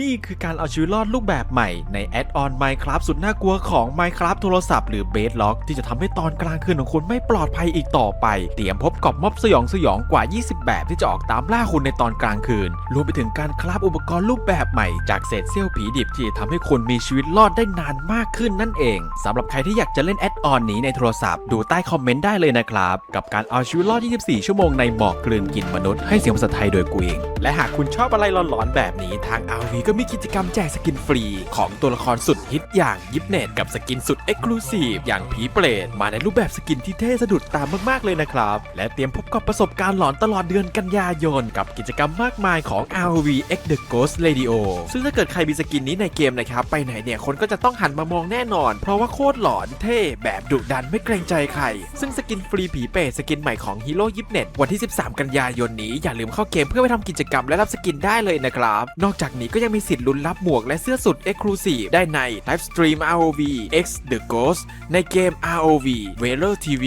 นี่คือการเอาชีวิตรอดรูปแบบใหม่ในแอดออน Minecraft สุดน่ากลัวของ Minecraft โทรศัพท์หรือ Bedrock ที่จะทำให้ตอนกลางคืนของคุณไม่ปลอดภัยอีกต่อไป เตรียมพบกับม็อบสยองสยองกว่า 20 แบบที่จะออกตามล่าคุณในตอนกลางคืน รวมไปถึงการคราฟอุปกรณ์รูปแบบใหม่จากเศษเสี้ยวผีดิบที่จะทำให้คุณมีชีวิตรอดได้นานมากขึ้นนั่นเองสำหรับใครที่อยากจะเล่นแอดออนนี้ในโทรศัพท์ดูใต้คอมเมนต์ได้เลยนะครับกับการเอาชีวิตรอด 24 ชั่วโมงในหมอกกลืนกินมนุษย์ให้เสียงภาษาไทยโดยกูเองและหากคุณชอบอะไรหลอนๆแบบนี้ทาง RV ก็มีกิจกรรมแจกสกินฟรี ของตัวละครสุดฮิตอย่างยิปเนตกับสกินสุดเอ็กซ์คลูซีฟอย่างผีเปรตมาในรูปแบบสกินที่เท่สะดุดตามมากๆเลยนะครับ และเตรียมพบกับประสบการณ์หลอนตลอดเดือนกันยายน กับกิจกรรมมากมายของ RV X The Ghost Radio ซึ่งถ้าเกิดใครมีสกินนี้ในเกมนะครับ ไปไหนเนี่ยคนก็จะต้องหันมามองแน่นอน เพราะว่าโคตรหลอนเท่แบบดุดันไม่เกรงใจใคร ซึ่งสกินฟรีผีเปรตสกินใหม่ของฮีโร่ยิปเนตวันที่ 13 กันยายนนี้อย่าลืมเข้าเกมเพื่อไปทำกิจกรรมและรับสกินได้เลยนะครับ นอกจากนี้ก็ยังมีสิทธิ์ลุ้นรับหมวกและเสื้อสุด Exclusive ได้ใน Livestream ROV X The Ghost ในเกม ROV v a l o r TV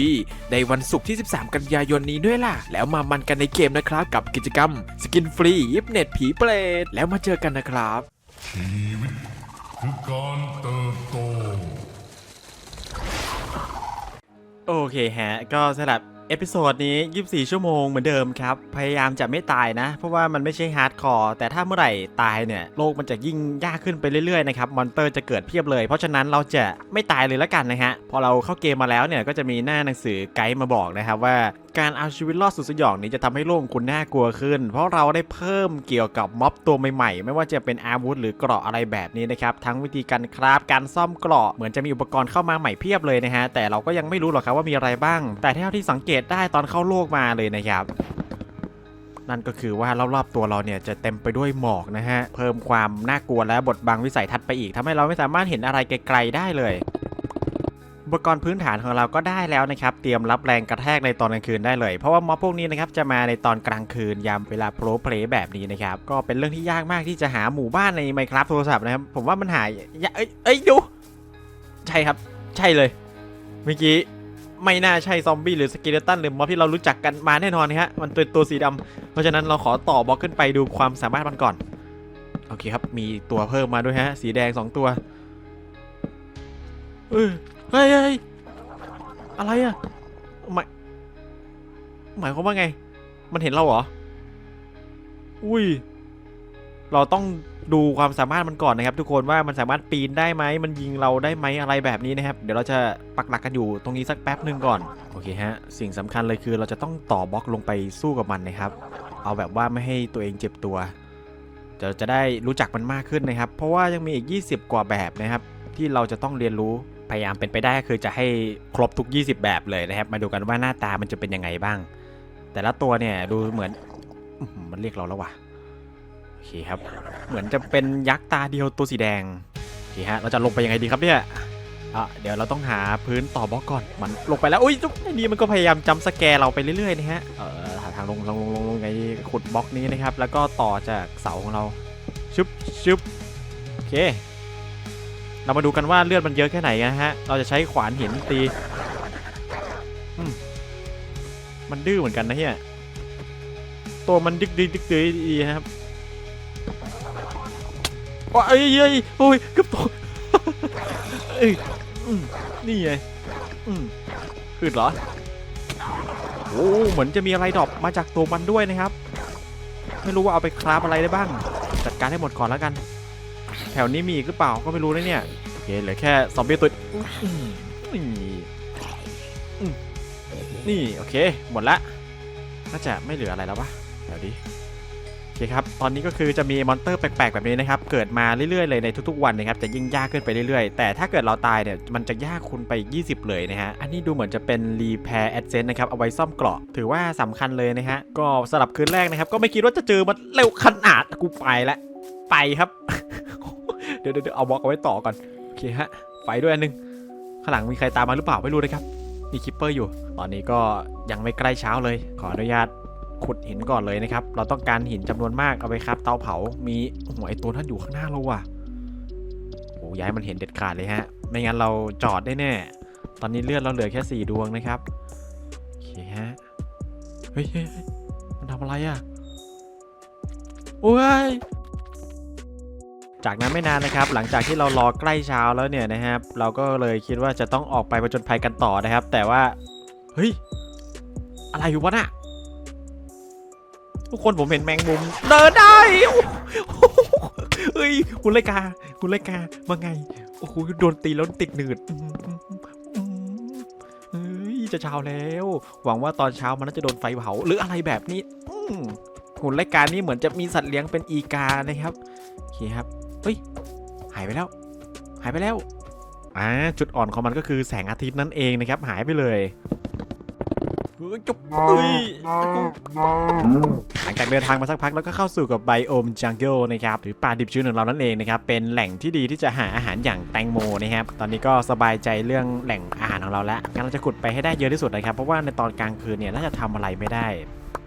ในวันศุกร์ที่ 13 กันยายนนี้ด้วยล่ะ แล้วมามันกันในเกมนะครับ กับกิจกรรม สกินฟรียิปเน็ตผีเปรตแล้วมาเจอกันนะครับ ชีวิตคือการเติบโต โอเคฮะ ก็สำหรับ เอพิโซดนี้ 24 ชั่วโมงเหมือนเดิมครับ พยายามจะไม่ตายนะ เพราะว่ามันไม่ใช่ฮาร์ดคอร์แต่ถ้าเมื่อไหร่ตายเนี่ย โลกมันจะยิ่งยากขึ้นไปเรื่อยๆนะครับ มอนเตอร์จะเกิดเพียบเลย เพราะฉะนั้นเราจะไม่ตายเลยละกันนะฮะ พอเราเข้าเกมมาแล้วเนี่ย ก็จะมีหน้าหนังสือไกด์มาบอกนะครับว่า การเอาชีวิตรอดสุดสยองนี้จะทำให้โลกคุณน่ากลัวขึ้น เพราะเราได้เพิ่มเกี่ยวกับม็อบตัวใหม่ๆ ไม่ว่าจะเป็นอาวุธหรือเกราะอะไรแบบนี้นะครับ ทั้งวิธีการคราฟการซ่อมเกราะเหมือนจะมีอุปกรณ์เข้ามาใหม่เพียบเลยนะฮะ แต่เราก็ยังไม่รู้หรอกครับว่ามีอะไรบ้าง แต่เท่าที่สังเกตได้ตอนเข้าโลกมาเลยนะครับนั่นก็คือว่ารอบๆตัวเราเนี่ยจะเต็มไปด้วยหมอกนะฮะ เพิ่มความน่ากลัวและบดบังวิสัยทัศน์ไปอีกทำให้เราไม่สามารถเห็นอะไรไกลๆได้เลย อุปกรณ์พื้นฐานของเราก็ได้แล้วนะครับ เตรียมรับแรงกระแทกในตอนกลางคืนได้เลย เพราะว่าม็อบพวกนี้นะครับจะมาในตอนกลางคืนยามเวลาโปรเพลย์แบบนี้นะครับ ก็เป็นเรื่องที่ยากมากที่จะหาหมู่บ้านใน Minecraft โทรศัพท์นะครับ ผมว่ามันหายยาเอ้ยเอ้ยดู ใช่ครับ ใช่เลย เมื่อกี้ไม่น่าใช่ซอมบี้หรือสเกเลตันหรือม็อบที่เรารู้จักกันมาแน่นอนนะฮะมันตัวตัวสีดำเพราะฉะนั้นเราขอต่อบล็อกขึ้นไปดูความสามารถมันก่อน โอเคครับ มีตัวเพิ่มมาด้วยฮะ สีแดงสองตัว เฮ้ยเฮ้ยอะไรอะหมายหมายความว่าไง มันเห็นเราเหรอ อุ้ย เราต้องดูความสามารถมันก่อนนะครับ ทุกคนว่ามันสามารถปีนได้ไหม มันยิงเราได้ไหมอะไรแบบนี้นะครับ เดี๋ยวเราจะปักหลักกันอยู่ตรงนี้สักแป๊บหนึ่งก่อน โอเคฮะ สิ่งสำคัญเลยคือเราจะต้องต่อบล็อกลงไปสู้กับมันนะครับ เอาแบบว่าไม่ให้ตัวเองเจ็บตัวจะจะได้รู้จักมันมากขึ้นนะครับ เพราะว่ายังมีอีก 20 กว่าแบบนะครับ ที่เราจะต้องเรียนรู้ พยายามเป็นไปได้ก็คือจะให้ครบทุก 20 แบบเลยนะครับ มาดูกันว่าหน้าตามันจะเป็นยังไงบ้าง แต่ละตัวเนี่ยดูเหมือนมันเรียกเราแล้วว่ะโอเคครับ เหมือนจะเป็นยักษ์ตาเดียวตัวสีแดงโอเคฮะเราจะลงไปยังไงดีครับเนี่ยอะเดี๋ยวเราต้องหาพื้นต่อบล็อกก่อนมันลงไปแล้วอุ้ยจุ๊บไอ้นี่มันก็พยายามจำสแกร์เราไปเรื่อยๆนะฮะเออหาทางลงลงลงลงลงไงขุดบล็อกนี้นะครับ แล้วก็ต่อจากเสาของเราชึบชึบโอเค เรามาดูกันว่าเลือดมันเยอะแค่ไหนนะฮะ เราจะใช้ขวานหินตีมมันดื้อเหมือนกันนะเฮียตัวมันดึกดึกดึกดึกดีนะครับว้าเอ้ยเอ้ยโอ้ยเกือบตกเอ้ยนี่ไงอืมอืดเหรอโอ้เหมือนจะมีอะไรดรอปมาจากตัวมันด้วยนะครับ ไม่รู้ว่าเอาไปคราฟอะไรได้บ้าง จัดการให้หมดก่อนแล้วกัน แถวนี้มีอีกหรือเปล่าก็ไม่รู้นะเนี่ยโอเคเหลือแค่ซอมบี้ตัวนี่นี่โอเค หมดละน่าจะไม่เหลืออะไรแล้ววะเดี๋ยวดิโอเคครับตอนนี้ก็คือจะมีมอนเตอร์แปลกๆแบบนี้นะครับเกิดมาเรื่อยๆเลยในทุกๆวันนะครับจะยิ่งยากขึ้นไปเรื่อยๆ แต่ถ้าเกิดเราตายเนี่ยมันจะยากคุณไป 20 เลยนะฮะอันนี้ดูเหมือนจะเป็นรีแพร์แอดเซนนะครับเอาไว้ซ่อมเกราะ ถือว่าสำคัญเลยนะฮะก็สำหรับคืนแรกนะครับก็ไม่คิดว่าจะเจอมันเร็วขนาดกูไปละไปครับ เดี๋ยวเดี๋ยวเอาบล็อกเอาไว้ต่อก่อนโอเคฮะไฟด้วยอันหนึงข้างหลังมีใครตามมาหรือเปล่าไม่รู้นะครับมีคิปเปอร์อยู่ ตอนนี้ก็ยังไม่ใกล้เช้าเลย ขออนุญาตขุดหินก่อนเลยนะครับ เราต้องการหินจำนวนมากเอาไปครับ เตาเผา มีหัวไอตัวนั้นอยู่ข้างหน้าเราว่ะโอ้ย้ายมันเห็นเด็ดขาดเลยฮะ ไม่งั้นเราจอดได้แน่ ตอนนี้เลือดเราเหลือแค่สี่ดวงนะครับโอเคฮะเฮ้ยเฮ้ยเฮ้ยมันทำอะไรอะ โอ้ย จากนั้นไม่นานนะครับ หลังจากที่เรารอใกล้เช้าแล้วเนี่ยนะครับ เราก็เลยคิดว่าจะต้องออกไปผจญภัยกันต่อนะครับ แต่ว่า เฮ้ย อะไรอยู่วะน่ะทุกคนผมเห็นแมงมุม เดินได้โอ้โหเฮ้ยคุณเลกา คุณเลกามาไง โอ้โหโดนตีแล้วติดหนืดอืมอืมเฮ้ยจะเช้าแล้ว หวังว่าตอนเช้ามันน่าจะโดนไฟเผาหรืออะไรแบบนี้หุ่นรายการนี้เหมือนจะมีสัตว์เลี้ยงเป็นอีกานะครับโอเคครับ เฮ้ย หายไปแล้ว หายไปแล้ว อ่า จุดอ่อนของมันก็คือแสงอาทิตย์นั่นเองนะครับ หายไปเลยเฮ้ยจุ๊บเฮ้ยหลังจากเดินทางมาสักพักแล้วก็เข้าสู่กับไบโอมจังเกิลนะครับหรือป่าดิบชื้นของเรานั่นเองนะครับเป็นแหล่งที่ดีที่จะหาอาหารอย่างแตงโมนะครับตอนนี้ก็สบายใจเรื่องแหล่งอาหารของเราแล้วงั้นเราจะขุดไปให้ได้เยอะที่สุดนะครับเพราะว่าในตอนกลางคืนเนี่ยน่าจะทำอะไรไม่ได้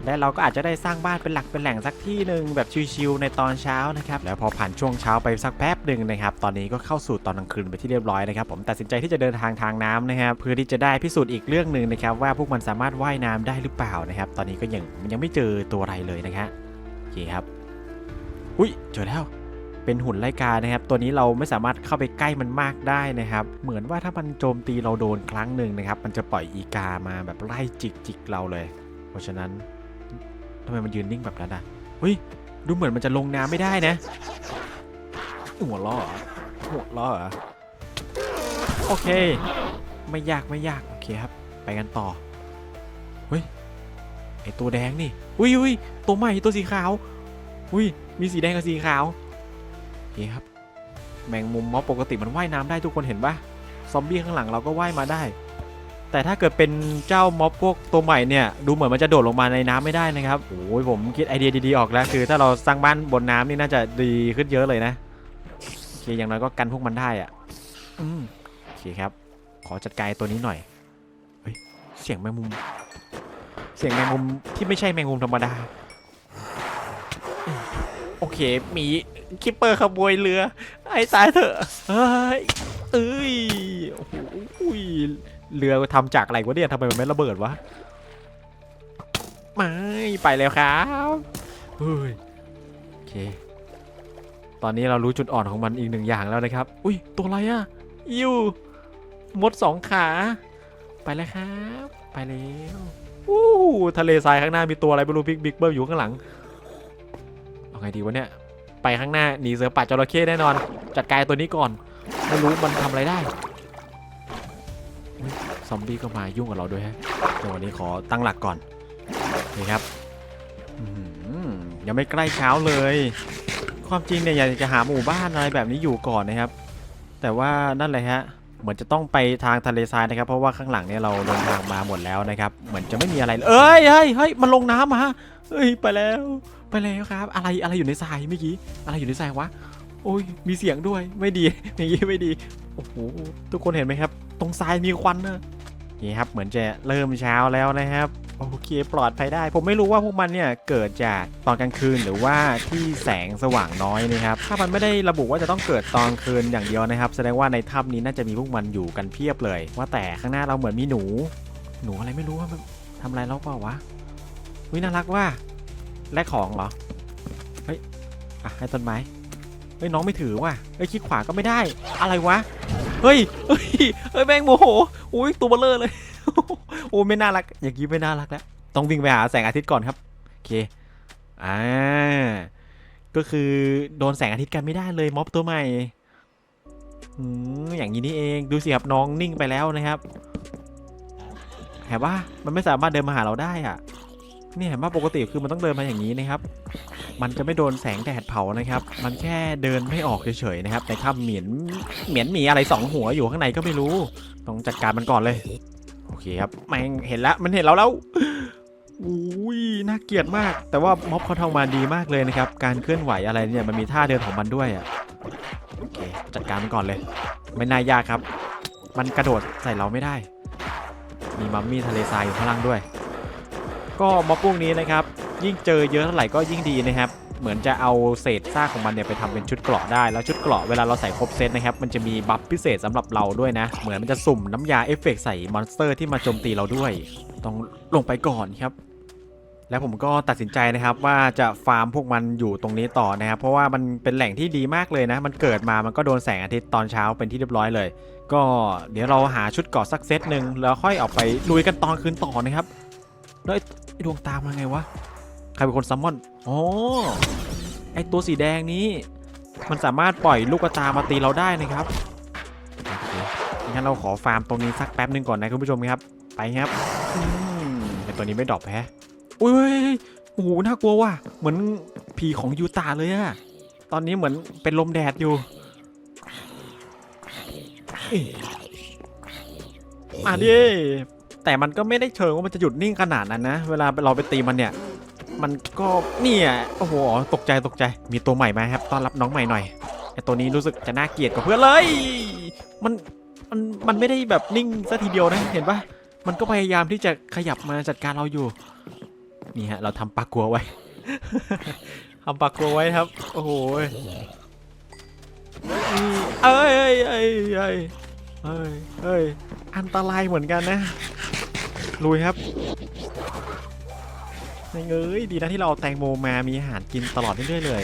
และเราก็อาจจะได้สร้างบ้านเป็นหลักเป็นแหล่งสักที่หนึ่งแบบชิลๆในตอนเช้านะครับแล้วพอผ่านช่วงเช้าไปสักแป๊บหนึ่งนะครับตอนนี้ก็เข้าสู่ตอนกลางคืนไปที่เรียบร้อยนะครับผมตัดสินใจที่จะเดินทางทางน้ำนะครับเพื่อที่จะได้พิสูจน์อีกเรื่องหนึ่งนะครับว่าพวกมันสามารถว่ายน้ำได้หรือเปล่านะครับตอนนี้ก็ยังยังไม่เจอตัวอะไรเลยนะครับโอเคครับอุ้ยเจอแล้วเป็นหุ่นไล่กานะครับ ตัวนี้เราไม่สามารถเข้าไปใกล้มันมากได้นะครับ เหมือนว่าถ้ามันโจมตีเราโดนครั้งหนึ่งนะครับ มันจะปล่อยอีกามาแบบไล่จิกจิกเราเลย เพราะฉะนั้น ทำไมมันยืนนิ่งแบบนั้นอะเฮ้ย ดูเหมือนมันจะลงน้ำไม่ได้นะ หัวล้อเหรอหัวล้อเหรอโอเค ไม่ยากไม่ยากโอเคครับ ไปกันต่อ เฮ้ย ไอตัวแดงนี่ อุ้ยอุ้ยตัวใหม่ตัวสีขาว อุ้ย มีสีแดงกับสีขาวโอเคครับ แมงมุมมอปกติมันว่ายน้ำได้ทุกคนเห็นปะซอมบี้ข้างหลังเราก็ว่ายมาได้ แต่ถ้าเกิดเป็นเจ้าม็อบพวกตัวใหม่เนี่ยดูเหมือนมันจะโดดลงมาในน้ำไม่ได้นะครับโอ้ยผมคิดไอเดียดีๆออกแล้ว คือถ้าเราสร้างบ้านบนน้ำนี่น่าจะดีขึ้นเยอะเลยนะโอเคอย่างน้อยก็กันพวกมันได้อะอืมโอเคครับ ขอจัดการตัวนี้หน่อยเฮ้ยเสียงแมงมุม เสียงแมงมุมที่ไม่ใช่แมงมุมธรรมดาโอเคมีคิปเปอร์ขโมยเรือไอ้ตายเถอะเฮ้ยเอ้ยโอ้ย เรือทำจากอะไรวะเนี่ยทำไมมันไม่ระเบิดวะไม่ไปแล้วครับเฮ้ยโอเค ตอนนี้เรารู้จุดอ่อนของมันอีกหนึ่งอย่างแล้วนะครับ อุ้ยตัวอะไรอะอิวมดสองขา ไปแล้วครับ ไปแล้วอู้ทะเลทรายข้างหน้ามีตัวอะไรไม่รู้บิ๊กบิ๊กเบิ้มอยู่ข้างหลังเอาไงดีวะเนี่ยไปข้างหน้าหนีเสือป่าจระเข้แน่นอน จัดการตัวนี้ก่อนไม่รู้มันทำอะไรได้ ซอมบี้ก็มายุ่งกับเราด้วยฮะเดี๋ยววันนี้ขอตั้งหลักก่อนนี่ครับยังไม่ใกล้เช้าเลย ความจริงเนี่ยอยากจะหาหมู่บ้านอะไรแบบนี้อยู่ก่อนนะครับ แต่ว่านั่นเลยฮะเหมือนจะต้องไปทางทะเลทรายนะครับ เพราะว่าข้างหลังเนี่ยเราเดินทางมาหมดแล้วนะครับ เหมือนจะไม่มีอะไรเอ้ยเฮ้ยเฮ้ยมันลงน้ำมาเฮ้ยไปแล้ว ไปแล้วครับ อะไรอะไรอยู่ในทรายเมื่อกี้อะไรอยู่ในทรายวะโอ้ยมีเสียงด้วยไม่ดีอย่างนี้ไม่ดีโอ้โหทุกคนเห็นไหมครับ ตรงทรายมีควันนะ นี่ครับเหมือนจะเริ่มเช้าแล้วนะครับโอเคปลอดภัยได้ ผมไม่รู้ว่าพวกมันเนี่ยเกิดจากตอนกลางคืนหรือว่าที่แสงสว่างน้อยนะครับถ้ามันไม่ได้ระบุว่าจะต้องเกิดตอนคืนอย่างเดียวนะครับ แสดงว่าในถ้ำนี้น่าจะมีพวกมันอยู่กันเพียบเลย ว่าแต่ข้างหน้าเราเหมือนมีหนู หนูอะไรไม่รู้ว่ามันทำอะไรเราเปล่าวะวิน่ารักว่าแลกของเหรอเฮ้ยอะให้ต้นไม้เฮ้ยน้องไม่ถือว่ะเฮ้ยคลิกขวาก็ไม่ได้ อะไรวะ เฮ้ยเฮ้ยเฮ้ยแม่งโมโหอุ้ยตัวเบลเลอร์เลยโอ้ไม่น่ารัก อย่างนี้ไม่น่ารักแล้วต้องวิ่งไปหาแสงอาทิตย์ก่อนครับโอเคอ่าก็คือโดนแสงอาทิตย์กันไม่ได้เลยม็อบตัวใหม่อืมอย่างนี้นี่เองดูสิครับน้องนิ่งไปแล้วนะครับเห็นว่ามันไม่สามารถเดินมาหาเราได้อะ นี่เห็นว่าปกติคือมันต้องเดินมาอย่างนี้นะครับ มันจะไม่โดนแสงแดดเผานะครับ มันแค่เดินไม่ออกเฉยๆนะครับในถ้ำเหมียนเหมียนหมีอะไรสองหัวอยู่ข้างในก็ไม่รู้ ต้องจัดการมันก่อนเลย โอเคครับแมงเห็นแล้วมันเห็นเราแล้วอุ้ยน่าเกลียดมาก แต่ว่าม็อบเขาทำมาดีมากเลยนะครับ การเคลื่อนไหวอะไรเนี่ยมันมีท่าเดินของมันด้วยอะโอเคจัดการมันก่อนเลย ไม่น่ายากครับ มันกระโดดใส่เราไม่ได้ มีมัมมี่ทะเลทรายอยู่ข้างล่างด้วย ก็ม็อบพวกนี้นะครับ ยิ่งเจอเยอะเท่าไหร่ก็ยิ่งดีนะครับ เหมือนจะเอาเศษซากของมันเนี่ยไปทำเป็นชุดเกราะได้ แล้วชุดเกราะเวลาเราใส่ครบเซตนะครับ มันจะมีบัฟพิเศษสำหรับเราด้วยนะ เหมือนมันจะสุ่มน้ำยาเอฟเฟกต์ใส่มอนสเตอร์ที่มาโจมตีเราด้วย ต้องลงไปก่อนครับแล้วผมก็ตัดสินใจนะครับว่าจะฟาร์มพวกมันอยู่ตรงนี้ต่อนะครับ เพราะว่ามันเป็นแหล่งที่ดีมากเลยนะ มันเกิดมามันก็โดนแสงอาทิตย์ตอนเช้าเป็นที่เรียบร้อยเลย ก็เดี๋ยวเราหาชุดเกราะสักเซตหนึ่งแล้วค่อยออกไปลุยกันตอนคืนต่อนะครับแล้ว ดวงตามาไงวะ ใครเป็นคนซัมมอนอ๋อไอตัวสีแดงนี้ มันสามารถปล่อยลูกกระตามาตีเราได้นะครับโอเคงั้นเราขอฟาร์มตรงนี้สักแป๊บหนึ่งก่อนนะคุณผู้ชมครับ ไปครับอืมไอตัวนี้ไม่ดรอปแฮะอุ้ยโอ้โหน่ากลัวว่ะ เหมือนผีของยูตาเลยอะตอนนี้เหมือนเป็นลมแดดอยู่เอ้ยมาดิ แต่มันก็ไม่ได้เชิงว่ามันจะหยุดนิ่งขนาดนั้นนะ เวลาเราไปตีมันเนี่ย มันก็เนี่ยโอ้โหตกใจตกใจมีตัวใหม่มาครับต้อนรับน้องใหม่หน่อยไอตัวนี้รู้สึกจะน่าเกลียดกว่าเพื่อนเลย มันมันมันไม่ได้แบบนิ่งซะทีเดียวนะเห็นปะมันก็พยายามที่จะขยับมาจัดการเราอยู่ นี่ฮะ เราทำปากกลัวไว้ทำปากกลัวไว้ครับ โอ้โหนี่เอ้ยเอ้ยเอ้ยเอ้ยเอ้ยเอ้ยอันตรายเหมือนกันนะ ลุยครับไม่เอ้ยดีนะที่เราเอาแตงโมมามีอาหารกินตลอดเรื่อยๆเลย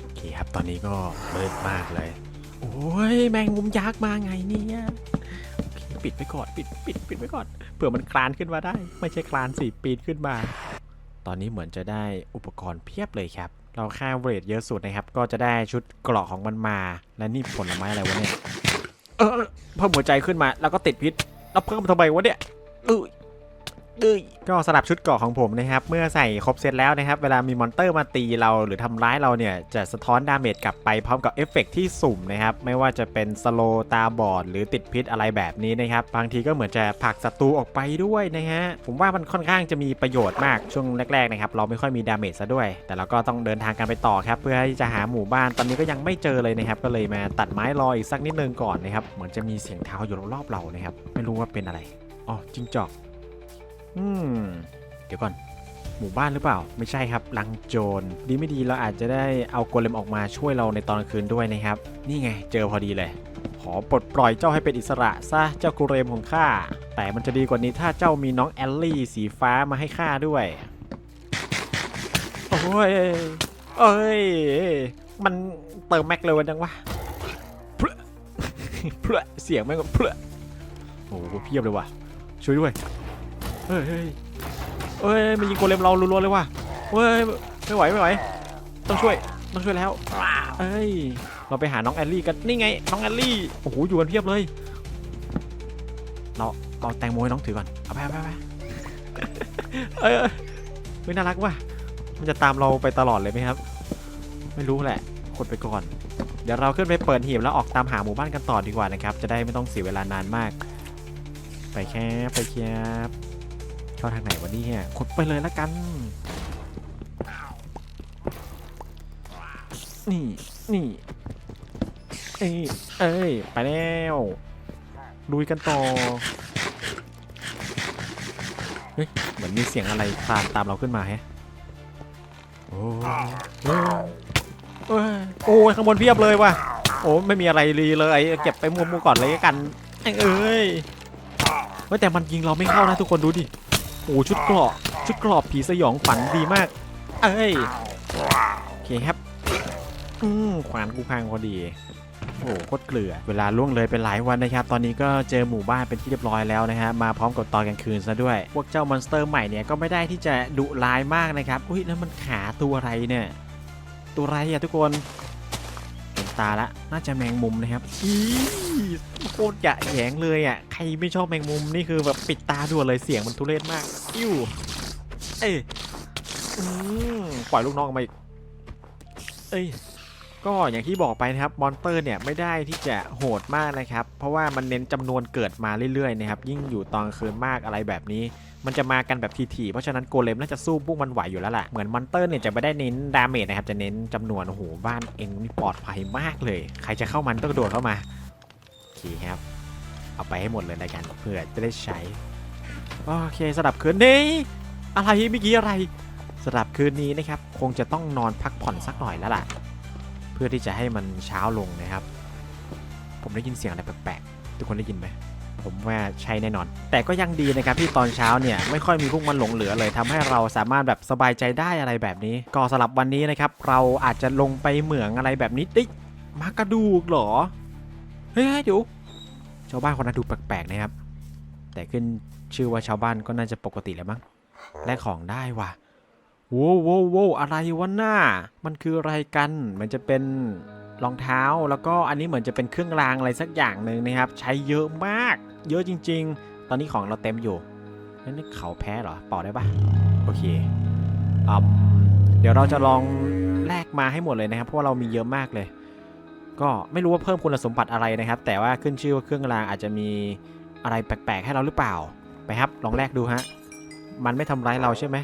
โอเคครับตอนนี้ก็เลิศมากเลย โอ้ยแมงมุมยักษ์มาไงเนี่ยปิดไปก่อนปิดปิดปิดไว้ก่อนเผื่อมันคลานขึ้นมาได้ ไม่ใช่คลานสิปีนขึ้นมา ตอนนี้เหมือนจะได้อุปกรณ์เพียบเลยครับ เราค่าเวทเยอะสุดนะครับ ก็จะได้ชุดเกราะของมันมา และนี่ผลไม้อะไรวะเนี่ยเออเพิ่มหัวใจขึ้นมาแล้วก็ติดพิษ แล้วเพิ่มทำไมวะเนี่ยเออ ก็สลับชุดเกราะของผมนะครับ เมื่อใส่ครบเซตแล้วนะครับ เวลามีมอนเตอร์มาตีเราหรือทำร้ายเราเนี่ย จะสะท้อนดาเมจกลับไปพร้อมกับเอฟเฟกต์ที่สุ่มนะครับ ไม่ว่าจะเป็นสโลตาบอดหรือติดพิษอะไรแบบนี้นะครับ บางทีก็เหมือนจะผลักศัตรูออกไปด้วยนะฮะ ผมว่ามันค่อนข้างจะมีประโยชน์มากช่วงแรกๆนะครับ เราไม่ค่อยมีดาเมจซะด้วย แต่เราก็ต้องเดินทางกันไปต่อครับ เพื่อที่จะหาหมู่บ้าน ตอนนี้ก็ยังไม่เจอเลยนะครับ ก็เลยมาตัดไม้รออีกสักนิดนึงก่อนนะครับ เหมือนจะมีเสียงเท้าอยู่รอบๆเรานะครับ ไม่รู้ว่าเป็นอะไร อ๋อ จิงจอก อืม เดี๋ยวก่อน หมู่บ้านหรือเปล่า ไม่ใช่ครับลังโจร ดีไม่ดีเราอาจจะได้เอาโกเลมออกมาช่วยเราในตอนกลางคืนด้วยนะครับ นี่ไง เจอพอดีเลย ขอปลดปล่อยเจ้าให้เป็นอิสระซะ เจ้าโกเลมของข้า แต่มันจะดีกว่านี้ถ้าเจ้ามีน้องแอลลี่สีฟ้ามาให้ข้าด้วย โอ้ย เอ้ย มันเติมแม็กเลยวันจังวะเพลอะเพลอเสียงแม่งเพลอโอ้โหเพียบเลยว่ะ ช่วยด้วย เฮ้ยเฮ้ยมันยิงโกเลมเรารัวๆเลยว่ะเฮ้ยไม่ไหวไม่ไหว ต้องช่วยต้องช่วยแล้วเอ้ยเราไปหาน้องแอลลี่กันนี่ไง น้องแอลลี่โอ้โหอยู่กันเพียบเลย เราเอาแตงโมให้น้องถือก่อนเอาไปไปไปเอ้ยเอ้ยเฮ้ยน่ารักว่ะมันจะตามเราไปตลอดเลยไหมครับ ไม่รู้แหละกดไปก่อน เดี๋ยวเราขึ้นไปเปิดหีบแล้วออกตามหาหมู่บ้านกันต่อดีกว่านะครับ จะได้ไม่ต้องเสียเวลานานมาก ไปแคบไปแคบ เข้าทางไหนวะเนี่ยขุดไปเลยละกัน นี่ นี่ เอ้ย เอ้ย ไปแล้วลุยกันต่อ เฮ้ย เหมือนมีเสียงอะไรคลานตามเราขึ้นมาแฮะ โอ้ยโอ้ยข้างบนเพียบเลยว่ะ โอ้ไม่มีอะไรรีเลย เก็บไปมัวๆก่อนเลยกัน เอ้ยเฮ้ยแต่มันยิงเราไม่เข้านะทุกคนดูดิ อ้ชุดเกราะชุดเกราะผีสยองฝันดีมาก เอ้ยโอเคครับอืมขวานกูพังพอดีโอ้โคตรเกลือ เวลาล่วงเลยไปหลายวันนะครับ ตอนนี้ก็เจอหมู่บ้านเป็นที่เรียบร้อยแล้วนะฮะ มาพร้อมกับตอนกลางคืนซะด้วย พวกเจ้ามอนสเตอร์ใหม่เนี่ยก็ไม่ได้ที่จะดุร้ายมากนะครับ อุ้ยแล้วมันขาตัวอะไรเนี่ย ตัวอะไรอะทุกคน ตาละ น่าจะแมงมุมนะครับอีโคตรจะแยงเลยอะ ใครไม่ชอบแมงมุมนี่คือแบบปิดตาด่วนเลยเสียงมันทุเรศมาก อิ้วเอ้ยปล่อยลูกน้องมาอีก เอ้ย ก็อย่างที่บอกไปนะครับ มอนเตอร์เนี่ยไม่ได้ที่จะโหดมากนะครับ เพราะว่ามันเน้นจำนวนเกิดมาเรื่อยๆนะครับ ยิ่งอยู่ตอนคืนมากอะไรแบบนี้ มันจะมากันแบบทีๆเพราะฉะนั้นโกเลมน่าจะสู้พวกมันไหวอยู่แล้วแหละเหมือนมอนเตอร์เนี่ยจะไม่ได้เน้นดาเมจนะครับจะเน้นจำนวนโอ้โหบ้านเองนี่ปลอดภัยมากเลย ใครจะเข้ามันต้องโดดเข้ามาโอเคครับ เอาไปให้หมดเลยละกันเพื่อจะได้ใช้โอเคสำหรับคืนนี้อะไรเมื่อกี้อะไรสำหรับคืนนี้นะครับคงจะต้องนอนพักผ่อนสักหน่อยแล้วล่ะ เพื่อที่จะให้มันเช้าลงนะครับ ผมได้ยินเสียงอะไรแปลกๆทุกคนได้ยินไหม ผมว่าใช่แน่นอน แต่ก็ยังดีนะครับที่ตอนเช้าเนี่ยไม่ค่อยมีพวกมันหลงเหลือเลยทำให้เราสามารถแบบสบายใจได้อะไรแบบนี้ ก็สำหรับวันนี้นะครับเราอาจจะลงไปเหมืองอะไรแบบนี้ติ๊มากระดูกเหรอเฮ้ยเดี๋ยวชาวบ้านคนนั้นดูแปลกๆนะครับ แต่ขึ้นชื่อว่าชาวบ้านก็น่าจะปกติแล้วมั้งแลกของได้ว่ะโว้วโว้วโว้วอะไรวะหน้า มันคืออะไรกันมันจะเป็นรองเท้าแล้วก็อันนี้เหมือนจะเป็นเครื่องรางอะไรสักอย่างหนึ่งนะครับ ใช้เยอะมาก เยอะจริง ๆ ตอนนี้ของเราเต็มอยู่นั่นนี่เขาแพ้เหรอเป่าได้ปะโอเคอืมเดี๋ยวเราจะลองแลกมาให้หมดเลยนะครับ เพราะว่าเรามีเยอะมากเลย ก็ไม่รู้ว่าเพิ่มคุณสมบัติอะไรนะครับ แต่ว่าขึ้นชื่อว่าเครื่องรางอาจจะมีอะไรแปลกๆ ให้เราหรือเปล่า ไปครับ ลองแลกดูฮะ มันไม่ทำร้ายเราใช่ไหม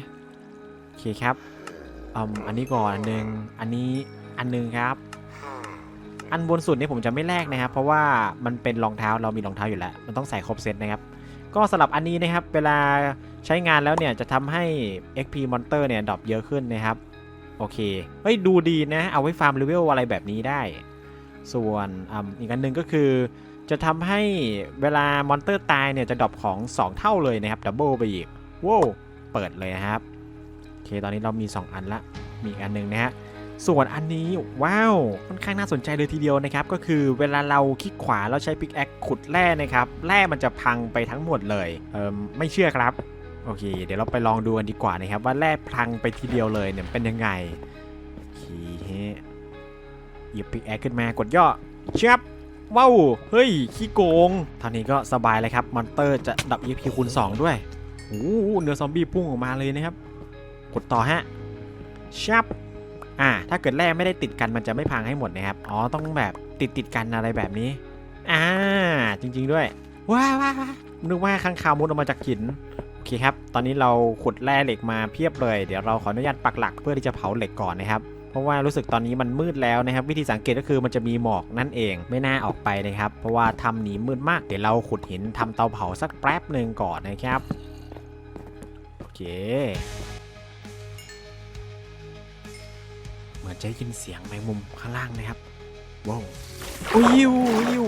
โอเคครับอืมอันนี้ก่อนอันหนึ่งอันนี้อันหนึงครับ อันบนสุดนี่ผมจะไม่แลกนะครับ เพราะว่ามันเป็นรองเท้าเรามีรองเท้าอยู่แล้ว มันต้องใส่ครบเซตนะครับ ก็สำหรับอันนี้นะครับ เวลาใช้งานแล้วเนี่ยจะทำให้ XP Monster เนี่ยดรอปเยอะขึ้นนะครับ โอเค เฮ้ยดูดีนะ เอาไว้ฟาร์มเลเวลอะไรแบบนี้ได้ ส่วนออีกอันหนึ่งก็คือจะทำให้เวลามอนเตอร์ตายเนี่ยจะดรอปของ 2 เท่าเลยนะครับ ดับเบิลไปอีกว้าวเปิดเลยนะครับ โอเค ตอนนี้เรามี 2 อันละ มีอีกอันหนึ่งนะฮะ ส่วนอันนี้ว้าวค่อนข้างน่าสนใจเลยทีเดียวนะครับ ก็คือเวลาเราคลิกขวาแล้วใช้พิกแอคขุดแร่นะครับแร่มันจะพังไปทั้งหมดเลยเอิมไม่เชื่อครับโอเค เดี๋ยวเราไปลองดูกันดีกว่านะครับ ว่าแร่พังไปทีเดียวเลยเนี่ยเป็นยังไงโอเคหยิบพิกแอคขึ้นมากดย่อเชับว้าวเฮ้ยขี้โกงท่านี้ก็สบายเลยครับมอนเตอร์จะดับ EP คูณ2 ด้วยโอ้เนื้อซอมบี้พุ่งออกมาเลยนะครับ กดต่อฮะชับ อ่า ถ้าเกิดแร่ไม่ได้ติดกันมันจะไม่พังให้หมดนะครับ อ๋อ ต้องแบบติดติดกันอะไรแบบนี้ อ่า จริง ๆด้วย ว้าวว้าวว้าวนึกว่าข้างคาวมุดออกมาจากหิน โอเคครับ ตอนนี้เราขุดแร่เหล็กมาเพียบเลย เดี๋ยวเราขออนุญาตปักหลักเพื่อที่จะเผาเหล็กก่อนนะครับ เพราะว่ารู้สึกตอนนี้มันมืดแล้วนะครับ วิธีสังเกตก็คือมันจะมีหมอกนั่นเอง ไม่น่าออกไปนะครับ เพราะว่าทำหนีมืดมาก เดี๋ยวเราขุดหินทำเตาเผาสักแป๊บหนึ่งก่อนนะครับ โอเค เหมือนจะได้ยินเสียงแมงมุมข้างล่างนะครับว้าวอิวอิว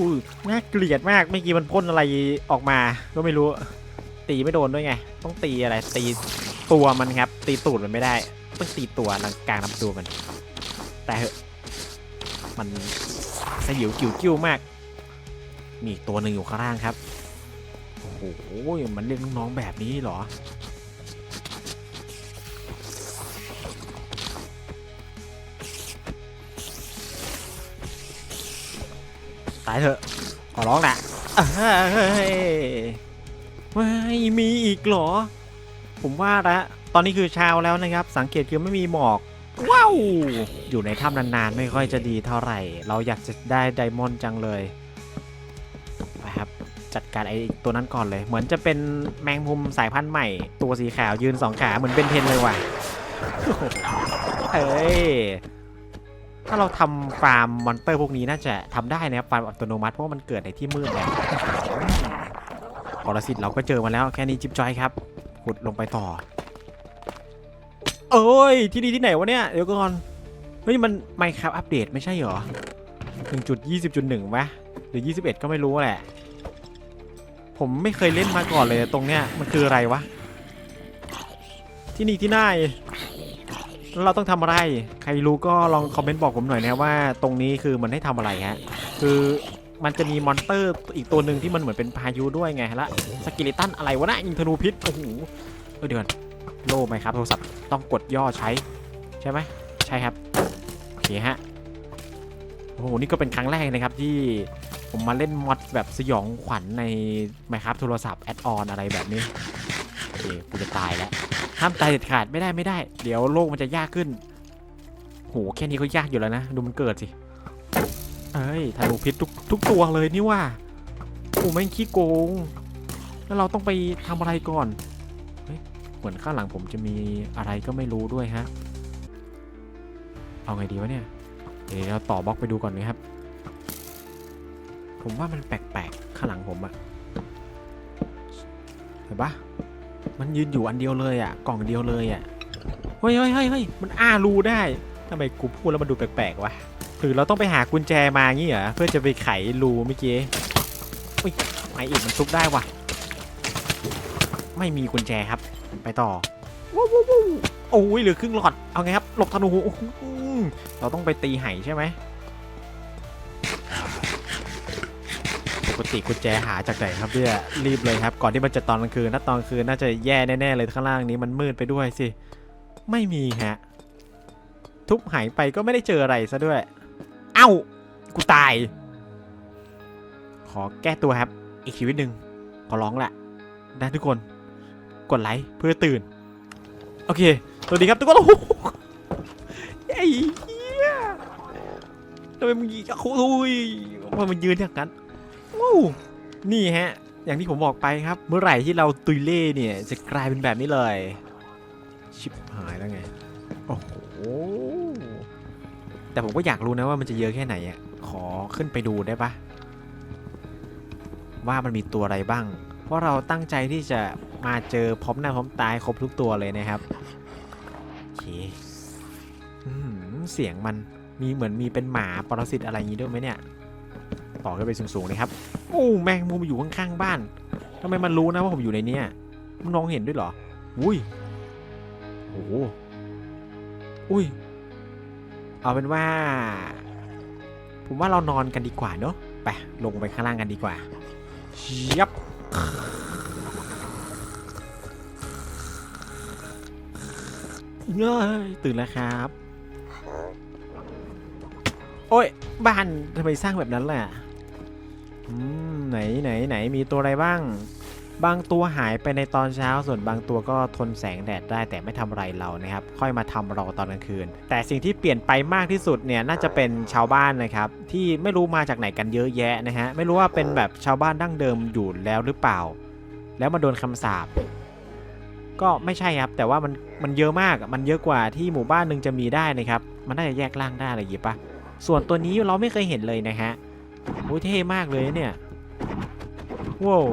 น่าเกลียดมากเมื่อกี้มันพ่นอะไรออกมา ก็ไม่รู้ ตีไม่โดนด้วยไง ต้องตีอะไร ตีตัวมันครับ ตีตูดมันไม่ได้ ต้องตีตัวกลางลำตัวมัน แต่เหอะมันสยิวกิ่วกิ้วมาก มีอีกตัวหนึ่งอยู่ข้างล่างครับ โอ้โห มันเรียกน้องๆแบบนี้เหรอ ตายเถอะ ขอร้องแหละเฮ้ยไม่มีอีกเหรอ ผมว่าละตอนนี้คือเช้าแล้วนะครับ สังเกตคือไม่มีหมอก ว้าว อยู่ในถ้ำนานๆ ไม่ค่อยจะดีเท่าไหร่ เราอยากจะได้ไดมอนด์จังเลยนะครับ จัดการไอ้ตัวนั้นก่อนเลย เหมือนจะเป็นแมงมุมสายพันธุ์ใหม่ ตัวสีขาวยืนสองขาเหมือนเป็นเทนเลยว่ะเฮ้ย ถ้าเราทำฟาร์มมอนเตอร์พวกนี้น่าจะทำได้นะครับฟาร์มอัตโนมัติเพราะว่ามันเกิดในที่มืดเนี่ยปรสิตเราก็เจอมาแล้วแค่นี้จิ๊บจอยครับขุดลงไปต่อ เอ้ยที่นี่ที่ไหนวะเนี่ยเดี๋ยวก่อนเฮ้ยมันไมค์ครับอัปเดตไม่ใช่เหรอ1.20.1วะหรือ21ก็ไม่รู้แหละ ผมไม่เคยเล่นมาก่อนเลยตรงเนี้ยมันคืออะไรวะ ที่นี่ที่ไหน เราต้องทำอะไร ใครรู้ก็ลองคอมเมนต์บอกผมหน่อยนะว่าตรงนี้คือมันให้ทำอะไรฮะ คือมันจะมีมอนเตอร์อีกตัวหนึ่งที่มันเหมือนเป็นพายุด้วยไงละสกิลิตันอะไรวะนะยิงธนูพิษ โอ้โหเออเดี๋ยวก่อนโล่ไหมครับโทรศัพท์ต้องกดย่อใช้ ใช่ไหมใช่ครับ โอเคฮะ โอ้โห นี่ก็เป็นครั้งแรกนะครับที่ผมมาเล่นมอดแบบสยองขวัญใน Minecraft โทรศัพท์แอดออนอะไรแบบนี้ โอเคกูจะตายแล้ว ห้ามตายเด็ดขาดไม่ได้ไม่ได้ เดี๋ยวโลกมันจะยากขึ้นโหแค่นี้ก็ยากอยู่แล้วนะ ดูมันเกิดสิ เอ้ยธนูพิษทุกทุกตัวเลยนี่ว่าโอ้แม่งขี้โกง แล้วเราต้องไปทำอะไรก่อนเฮ้ยเหมือนข้างหลังผมจะมีอะไรก็ไม่รู้ด้วยฮะ เอาไงดีวะเนี่ย เดี๋ยวเราต่อบล็อกไปดูก่อนนะครับ ผมว่ามันแปลกๆ ข้างหลังผมอะเห็นปะ มันยืนอยู่อันเดียวเลยอะ กล่องเดียวเลยอะ เฮ้ยเฮ้ยเฮ้ยเฮ้ยมันอ้ารูได้ทำไมกูพูดแล้วมันดูแปลกๆวะหรือเราต้องไปหากุญแจมางี้เหรอ เพื่อจะไปไขรูเมื่อกี้อุ๊ยไอเอกมันซุกได้ว่ะ ไม่มีกุญแจครับ ไปต่อว้าวว้าวโอ้ยเหลือครึ่งหลอด เอาไงครับ หลบธนูเราต้องไปตีไห่ใช่ไหม กติกุญแจหาจากไหนครับเนี่ยรีบเลยครับ ก่อนที่มันจะตอนกลางคืนถ้าตอนกลางคืนน่าจะแย่แน่ๆเลยข้างล่างนี้มันมืดไปด้วยสิ ไม่มีฮะ ทุบหายไปก็ไม่ได้เจออะไรซะด้วย เอ้า กูตาย ขอแก้ตัวครับ อีกชีวิตหนึ่งขอร้องแหละนะทุกคน กดไลค์เพื่อตื่น โอเคสวัสดีครับทุกคนโอ้โหไอ้เหี้ยทำไมมึงยิงกับคุยทำไมมันยืนอย่างนั้น ว้าวนี่ฮะ อย่างที่ผมบอกไปครับ เมื่อไหร่ที่เราตุยเล่เนี่ย จะกลายเป็นแบบนี้เลย ชิบหายแล้วไง โอ้โห แต่ผมก็อยากรู้นะว่ามันจะเยอะแค่ไหนอะ ขอขึ้นไปดูได้ปะว่ามันมีตัวอะไรบ้าง เพราะเราตั้งใจที่จะมาเจอพร้อมหน้าพร้อมตายครบทุกตัวเลยนะครับโอเคอเสียงมันมีเหมือนมีเป็นหมาปรสิตอะไรอย่างนี้ด้วยไหมเนี่ย ต่อขึ้นไปสูงๆเลยครับโอ้แมงมุมอยู่ข้างๆบ้านทำไมมันรู้นะว่าผมอยู่ในเนี้ยมันน้องเห็นด้วยเหรออุ้ยโอ้โหอุ้ยเอาเป็นว่า ผมว่าเรานอนกันดีกว่าเนอะไปลงไปข้างล่างกันดีกว่ายับเย้ยตื่นแล้วครับ โอ้ยบ้านทำไมสร้างแบบนั้นล่ะ ไหนไหนไหนมีตัวอะไรบ้าง บางตัวหายไปในตอนเช้าส่วนบางตัวก็ทนแสงแดดได้แต่ไม่ทำไรเรานะครับ ค่อยมาทำเราตอนกลางคืน แต่สิ่งที่เปลี่ยนไปมากที่สุดเนี่ยน่าจะเป็นชาวบ้านนะครับ ที่ไม่รู้มาจากไหนกันเยอะแยะนะฮะไม่รู้ว่าเป็นแบบชาวบ้านดั้งเดิมอยู่แล้วหรือเปล่า แล้วมาโดนคำสาปก็ไม่ใช่ครับ แต่ว่ามันมันเยอะมากมันเยอะกว่าที่หมู่บ้านหนึ่งจะมีได้นะครับ มันน่าจะแยกร่างได้อะไรอย่างงี้ปะส่วนตัวนี้เราไม่เคยเห็นเลยนะฮะ โอ้ยเท่มากเลยเนี่ยว้าว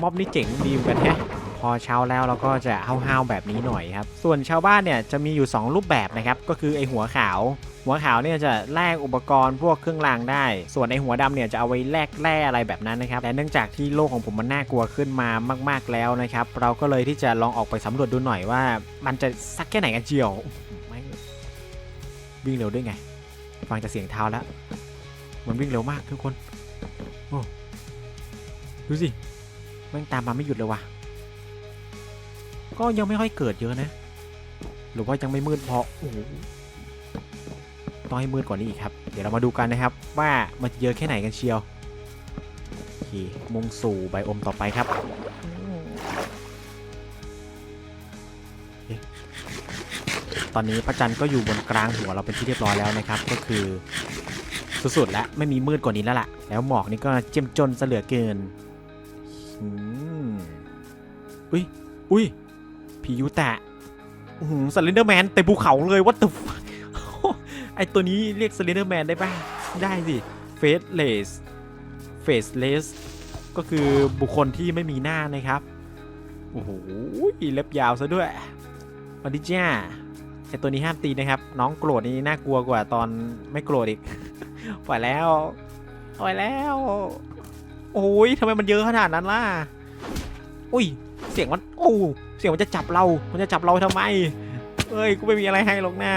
ม็อบนี่เจ๋งดีเหมือนกันแฮะพอเช้าแล้วเราก็จะห้าวๆแบบนี้หน่อยครับ ส่วนชาวบ้านเนี่ยจะมีอยู่ 2 รูปแบบนะครับ ก็คือไอหัวขาว หัวขาวเนี่ยจะแลกอุปกรณ์พวกเครื่องรางได้ ส่วนไอหัวดำเนี่ยจะเอาไว้แลกแร่อะไรแบบนั้นนะครับ แต่เนื่องจากที่โลกของผมมันน่ากลัวขึ้นมามากๆแล้วนะครับ เราก็เลยที่จะลองออกไปสำรวจดูหน่อยว่า มันจะสักแค่ไหนกันเจียววิ่งเร็วด้วยไง ฟังจากเสียงเท้าแล้ว มันวิ่งเร็วมากทุกคน โอ้ ดูสิแม่งตามมาไม่หยุดเลยว่ะ ก็ยังไม่ค่อยเกิดเยอะนะ หรือว่ายังไม่มืดพอ โอ้โหต้องให้มืดกว่านี้อีกครับ เดี๋ยวเรามาดูกันนะครับ ว่ามันจะเยอะแค่ไหนกันเชียวโอเคมุ่งสู่ไบอมต่อไปครับตอนนี้พระจันทร์ก็อยู่บนกลางหัวเราเป็นที่เรียบร้อยแล้วนะครับ ก็คือ สุดๆแล้วไม่มีมืดกว่านี้แล้วล่ะ แล้วหมอกนี่ก็เจ้มจนเหลือเกินอืมอุ้ยอุ้ยผียูแตะสเลนเดอร์แมนเต็มภูเขาเลยวัตถุไอตัวนี้เรียกสเลนเดอร์แมนได้ป่ะได้สิเฟสเลสเฟสเลสก็คือบุคคลที่ไม่มีหน้านะครับ โอ้โหเล็บยาวซะด้วยสวัสดีจ้าไอตัวนี้ห้ามตีนะครับ น้องโกรธนี่น่ากลัวกว่าตอนไม่โกรธอีก ปล่อยแล้วปล่อยแล้ว โอ้ยทำไมมันเยอะขนาดนั้นล่ะ อุ้ย เสียงมัน โอ้ เสียงมันจะจับเรา มันจะจับเราทำไม เอ้ย กูไม่มีอะไรให้หรอกนะ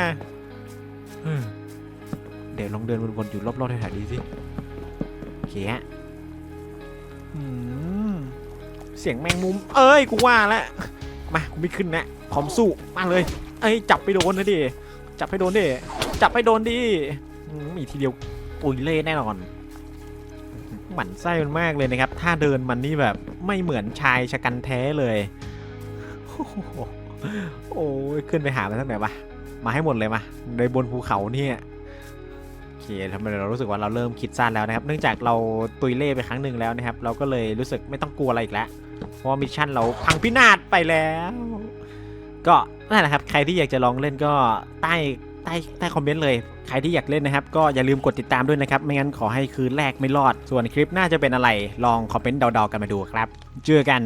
เดี๋ยวลองเดินวนๆอยู่รอบๆแถวๆนี้สิโอเคฮะอืมเสียงแมงมุม เอ้ย กูว่าแล้วมา กูไม่ขึ้นนะพร้อมสู้ มาเลย เอ้ย จับไปโดนนะดิ จับให้โดนดิ จับให้โดนดิมีทีเดียว ปุยเล่แน่นอนหมันไส้มันมากเลยนะครับ ถ้าเดินมันนี่แบบไม่เหมือนชายชะกันแท้เลย โอ้โหโอ้ยขึ้นไปหามันสักหน่อยวะมาให้หมดเลยมาในบนภูเขาเนี่ยโอเคทำไมเรารู้สึกว่าเราเริ่มคิดสั้นแล้วนะครับ เนื่องจากเราตุยเล่ไปครั้งหนึ่งแล้วนะครับ เราก็เลยรู้สึกไม่ต้องกลัวอะไรอีกแล้ว เพราะมิชชั่นเราพังพินาศไปแล้ว ก็นั่นแหละครับ ใครที่อยากจะลองเล่นก็ใต้ ใต้ใต้คอมเมนต์เลย ใครที่อยากเล่นนะครับ ก็อย่าลืมกดติดตามด้วยนะครับ ไม่งั้นขอให้คืนแรกไม่รอด ส่วนคลิปหน้าจะเป็นอะไร ลองคอมเมนต์เดาๆกันมาดูครับ เจอกัน